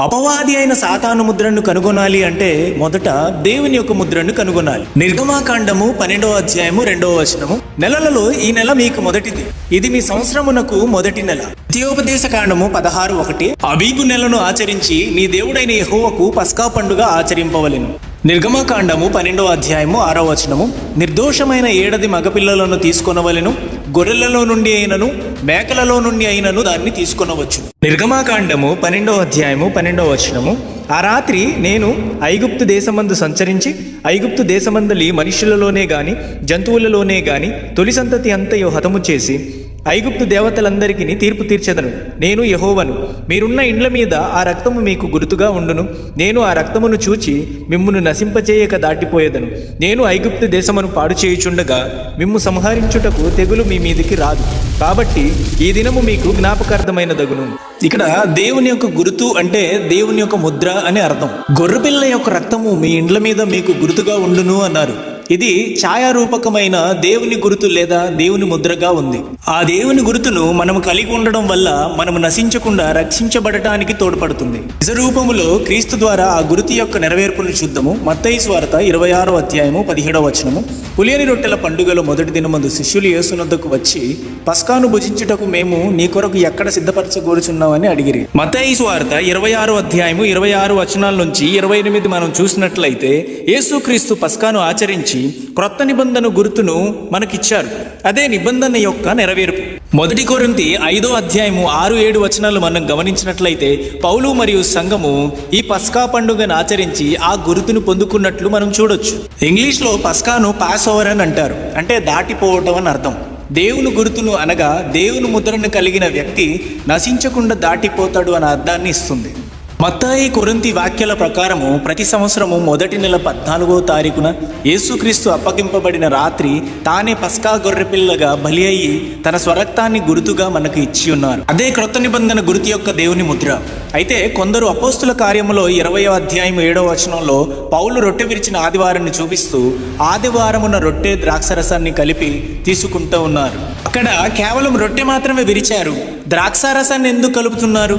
అపవాది అయిన సాతాను ముద్రను కనుగొనాలి అంటే మొదట దేవుని యొక్క ముద్రను కనుగొనాలి. నిర్గమాకాండము పన్నెండవ అధ్యాయము రెండవ వచనము. నెలలలో ఈ నెల మీకు మొదటిది. ఇది మీ సంవత్సరమునకు మొదటి నెల. ద్వితీయోపదేశ కాండము పదహారు ఒకటి. అబీబు నెలను ఆచరించి నీ దేవుడైన యహోవకు పస్కా పండుగ ఆచరింపవలెను. నిర్గమకాండము పన్నెండవ అధ్యాయము ఆరో వచనము. నిర్దోషమైన ఏడది మగపిల్లలను తీసుకొనవలెను గొర్రెలలో నుండి అయినను మేకలలో నుండి అయినను దాన్ని తీసుకొనవచ్చు నిర్గమాకాండము పన్నెండవ అధ్యాయము పన్నెండవ వచనము. ఆ రాత్రి నేను ఐగుప్తు దేశమందు సంచరించి ఐగుప్తు దేశమందలి మనుషులలోనే గాని జంతువులలోనే గాని తొలి సంతతి అంతయో హతము చేసి ఐగుప్తు దేవతలందరికీ తీర్పు తీర్చెదను. నేను యహోవను. మీరున్న ఇండ్ల మీద ఆ రక్తము మీకు గుర్తుగా ఉండును. నేను ఆ రక్తమును చూచి మిమ్మును నశింపచేయక దాటిపోయేదను. నేను ఐగుప్తు దేశమును పాడు చేయుచుండగా మిమ్ము సంహరించుటకు తెగులు మీ మీదికి రాదు. కాబట్టి ఈ దినము మీకు జ్ఞాపకార్థమైన దగును ఇక్కడ దేవుని యొక్క గురుతు అంటే దేవుని యొక్క ముద్ర అని అర్థం. గొర్రెపిల్ల యొక్క రక్తము మీ ఇండ్ల మీద మీకు గుర్తుగా ఉండును అన్నారు. ఇది ఛాయారూపకమైన దేవుని గురుతు లేదా దేవుని ముద్రగా ఉంది. ఆ దేవుని గురుతును మనం కలిగి ఉండడం వల్ల మనము నశించకుండా రక్షించబడటానికి తోడ్పడుతుంది. నిజరూపములో క్రీస్తు ద్వారా ఆ గురుతు యొక్క నెరవేర్పును చూద్దాము. మత్తయి స్వార్త ఇరవై ఆరో అధ్యాయము పదిహేడవ వచనము. పులియని రొట్టెల పండుగలో మొదటి దినమందు శిష్యులు యేసునొద్దకు వచ్చి పస్కాను భుజించుటకు మేము నీ కొరకు ఎక్కడ సిద్ధపరచగోరుచున్నామని అడిగిరి. మత్తయి స్వార్త ఇరవై ఆరో అధ్యాయము ఇరవై ఆరు వచనాల నుంచి ఇరవై ఎనిమిది మనం చూసినట్లయితే యేసుక్రీస్తు పస్కాను ఆచరించి క్రొత్త నిబంధన గుర్తును మనకిచ్చారు. అదే నిబంధన యొక్క నెరవేర్పు. మొదటి కొరింతి ఐదో అధ్యాయము ఆరు ఏడు వచనాలు మనం గమనించినట్లయితే పౌలు మరియు సంఘము ఈ పస్కా పండుగను ఆచరించి ఆ గుర్తును పొందుకున్నట్లు మనం చూడొచ్చు. ఇంగ్లీష్లో పస్కాను పాస్ ఓవర్ అని అంటారు. అంటే దాటిపోవటం అని అర్థం. దేవుని గుర్తును అనగా దేవుని ముద్రను కలిగిన వ్యక్తి నశించకుండా దాటిపోతాడు అనే అర్థాన్ని ఇస్తుంది. మత్తాయి కొరింతి వ్యాఖ్యల ప్రకారము ప్రతి సంవత్సరము మొదటి నెల పద్నాలుగో తారీఖున యేసుక్రీస్తు అప్పగింపబడిన రాత్రి తానే పస్కా గొర్రెపిల్లగా బలి అయి తన స్వరక్తాన్ని గుర్తుగా మనకు ఇచ్చి ఉన్నారు. అదే క్రొత్త నిబంధన గుర్తు యొక్క దేవుని ముద్ర. అయితే కొందరు అపోస్తుల కార్యములో ఇరవై అధ్యాయం ఏడవ వచనంలో పౌలు రొట్టె విరిచిన ఆదివారాన్ని చూపిస్తూ ఆదివారమున రొట్టె ద్రాక్షరసాన్ని కలిపి తీసుకుంటూ ఉన్నారు. అక్కడ కేవలం రొట్టె మాత్రమే విరిచారు. ద్రాక్షారసాన్ని ఎందుకు కలుపుతున్నారు?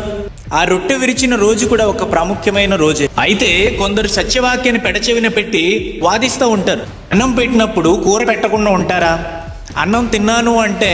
ఆ రొట్టె విరిచిన రోజు కూడా ఒక ప్రాముఖ్యమైన రోజే. అయితే కొందరు సత్యవాక్యాన్ని పెడచెవిన పెట్టి వాదిస్తూ ఉంటారు. అన్నం పెట్టినప్పుడు కూర పెట్టకుండా ఉంటారా? అన్నం తిన్నాను అంటే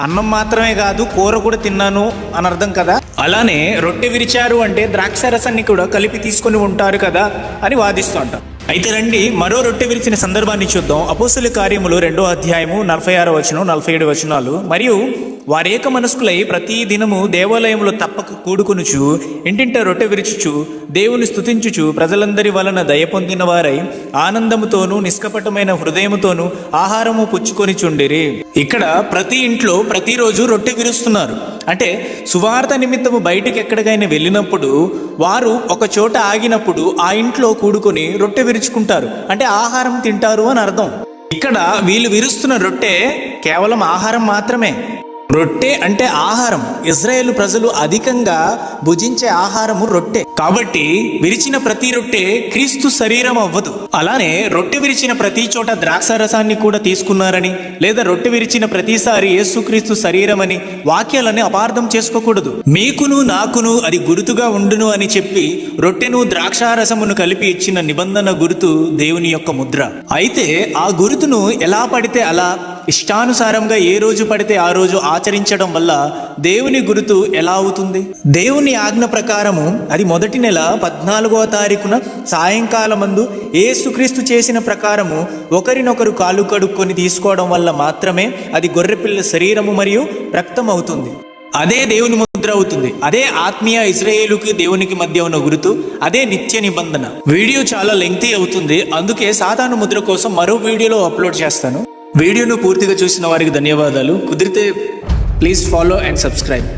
అన్నం మాత్రమే కాదు కూర కూడా తిన్నాను అని అర్థం కదా? అలానే రొట్టె విరిచారు అంటే ద్రాక్ష రసాన్ని కూడా కలిపి తీసుకొని ఉంటారు కదా అని వాదిస్తూ ఉంటాం అయితే రండి మరో రొట్టె విరిచిన సందర్భాన్ని చూద్దాం. అపోస్తుల కార్యములు రెండో అధ్యాయము నలభై ఆరో వచనం నలభై ఏడు వచనాలు. మరియు వారేక మనస్కులై ప్రతి దినము దేవాలయంలో తప్పక కూడుకొనుచు ఇంటింట రొట్టె విరుచుచు దేవుని స్థుతించుచు ప్రజలందరి వలన దయ పొందిన వారై ఆనందముతోనూ నిష్కపటమైన హృదయముతోనూ ఆహారము పుచ్చుకొని చుండిరి ఇక్కడ ప్రతి ఇంట్లో ప్రతిరోజు రొట్టె విరుస్తున్నారు. అంటే సువార్త నిమిత్తము బయటికి ఎక్కడికైనా వెళ్ళినప్పుడు వారు ఒక చోట ఆగినప్పుడు ఆ ఇంట్లో కూడుకొని రొట్టె విరుచుకుంటారు. అంటే ఆహారం తింటారు అని అర్థం. ఇక్కడ వీళ్ళు విరుస్తున్న రొట్టె కేవలం ఆహారం మాత్రమే. రొట్టె అంటే ఆహారం. ఇజ్రాయేల్ ప్రజలు అధికంగా భుజించే ఆహారము రొట్టె. కాబట్టి విరిచిన ప్రతి రొట్టె క్రీస్తు శరీరం అవ్వదు. అలానే రొట్టె విరిచిన ప్రతి చోట ద్రాక్ష రసాన్ని కూడా తీసుకున్నారని లేదా రొట్టె విరిచిన ప్రతిసారి యేసుక్రీస్తు శరీరం అని వాక్యాలని అపార్థం చేసుకోకూడదు. మీకును నాకును అది గుర్తుగా ఉండును అని చెప్పి రొట్టెను ద్రాక్షారసమును కలిపి ఇచ్చిన నిబంధన గుర్తు దేవుని యొక్క ముద్ర. అయితే ఆ గుర్తును ఎలా పడితే అలా ఇష్టానుసారంగా ఏ రోజు పడితే ఆ రోజు ఆచరించడం వల్ల దేవుని గురుతు ఎలా అవుతుంది? దేవుని ఆజ్ఞ ప్రకారము అది మొదటి నెల పద్నాలుగో తారీఖున సాయంకాలమందు ఏసుక్రీస్తు చేసిన ప్రకారము ఒకరినొకరు కాలు కడుక్కొని తీసుకోవడం వల్ల మాత్రమే అది గొర్రెపిల్ల శరీరము మరియు రక్తం అవుతుంది అదే దేవుని ముద్ర అవుతుంది. అదే ఆత్మీయ ఇజ్రాయేలుకి దేవునికి మధ్య ఉన్న గురుతు. అదే నిత్య నిబంధన. వీడియో చాలా లెంగ్తీ అవుతుంది. అందుకే సాధారణ ముద్ర కోసం మరో వీడియోలో అప్లోడ్ చేస్తాను. వీడియోను పూర్తిగా చూసిన వారికి ధన్యవాదాలు. కుదిరితే ప్లీజ్ ఫాలో అండ్ సబ్స్క్రైబ్.